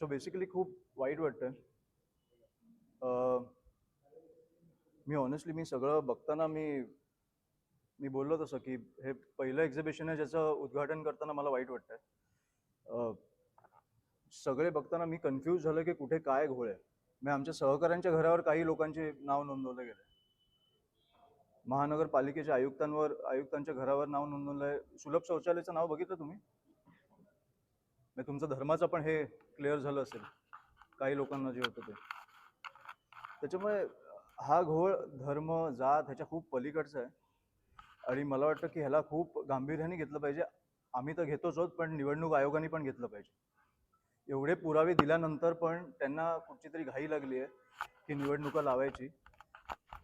So basically खूप वाईट वाटतं मी ऑनेस्टली मी सगळं बघताना मी मी बोललो तसं की हे पहिलं एक्झिबिशन आहे ज्याचं उद्घाटन करताना मला वाईट वाटतंय. सगळे बघताना मी कन्फ्यूज झालं की कुठे काय घोळ आहे. मी आमच्या सहकाऱ्यांच्या घरावर काही लोकांचे नाव नोंदवलं गेलं महानगरपालिकेच्या आयुक्तांवर आयुक्तांच्या घरावर नाव नोंदवलं आहे सुलभ शौचालयाचं नाव बघितलं तुम्ही? म्हणजे तुमचं धर्माचं पण हे क्लिअर झालं असेल. काही लोकांना जे होतं ते. त्याच्यामुळे हा घोळ धर्म जात ह्याच्या खूप पलीकडचा आहे. आणि मला वाटतं की ह्याला खूप गांभीर्याने घेतलं पाहिजे. आम्ही तर घेतोच आहोत पण निवडणूक आयोगाने पण घेतलं पाहिजे. एवढे पुरावे दिल्यानंतर पण त्यांना कुठची तरी घाई लागली आहे की निवडणुका लावायची.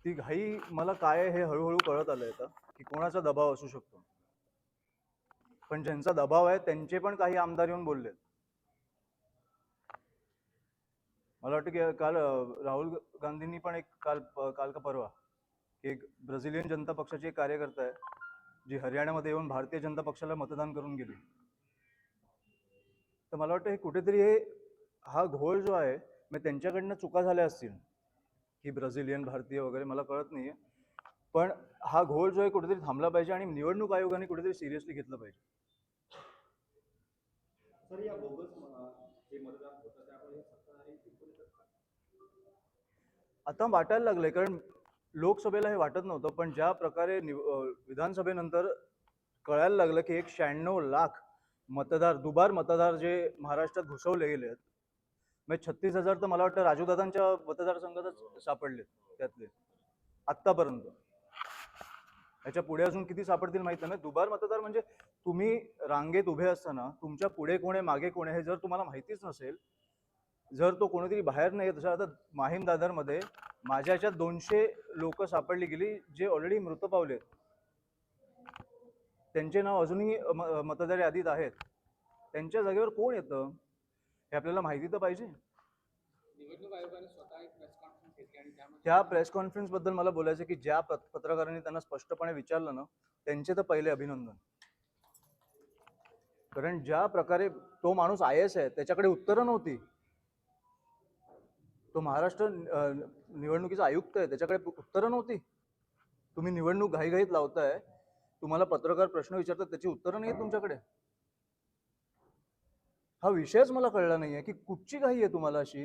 ती घाई मला काय आहे हे हळूहळू कळत आलं आहे की कोणाचा दबाव असू शकतो. पण ज्यांचा दबाव आहे त्यांचे पण काही आमदार येऊन बोलले मला वाटतं की काल राहुल गांधींनी पण एक काल काल का परवा एक ब्राझिलियन जनता पक्षाची एक कार्यकर्ता आहे जी हरियाणामध्ये येऊन भारतीय जनता पक्षाला मतदान करून गेली. तर मला वाटतं हे कुठेतरी हे हा घोळ जो आहे मग त्यांच्याकडनं चुका झाल्या असतील ही ब्राझिलियन भारतीय वगैरे मला कळत नाहीये. पण हा घोळ जो आहे कुठेतरी थांबला पाहिजे आणि निवडणूक आयोगाने कुठेतरी सिरियसली घेतलं पाहिजे? आता वाटायला लागलंय कारण लोकसभेला हे वाटत नव्हतं पण ज्या प्रकारे विधानसभेनंतर कळायला लागलं की एक शहाण्णव लाख मतदार दुबार मतदार जे महाराष्ट्रात घुसवले गेले आहेत म्हणजे छत्तीस हजार तर मला वाटतं राजूदादांच्या मतदारसंघातच सापडले त्यातले आत्तापर्यंत याच्यापुढे अजून किती सापडतील माहीत नाही. दुबार मतदार म्हणजे तुम्ही रांगेत उभे असताना तुमच्यापुढे कोण आहे मागे कोण आहे हे जर तुम्हाला माहितीच नसेल जर तो कोणीतरी बाहेर नाही येत, आता माहीम दादरमध्ये माझ्या याच्यात दोनशे लोक सापडली गेली जे ऑलरेडी मृत पावलेत. त्यांचे नाव अजूनही म- मतदार यादीत आहेत. त्यांच्या जागेवर कोण येतं? हे आपल्याला माहिती तर पाहिजे. निवडणूक आयोगाने स्वतः ह्या प्रेस कॉन्फरन्स त्या प्रेस कॉन्फरन्सबद्दल मला बोलायचं की ज्या पत्रकारांनी त्यांना स्पष्टपणे विचारलं ना त्यांचे तर पहिले अभिनंदन. कारण ज्या प्रकारे तो माणूस आय एस आहे त्याच्याकडे उत्तरं नव्हती. तो महाराष्ट्र निवडणुकीचा आयुक्त आहे त्याच्याकडे उत्तरं नव्हती. तुम्ही निवडणूक घाईघाईत लावताय तुम्हाला पत्रकार प्रश्न विचारतात त्याची उत्तरं नाही तुमच्याकडे. हा विषयच मला कळला नाहीये की कुठची घाई आहे तुम्हाला अशी?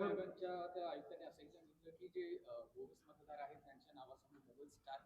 त्या आयुक्तांनी असं सांगितलं की जे बोगस मतदार आहेत त्यांच्या नावासमोर मोबाईल स्टार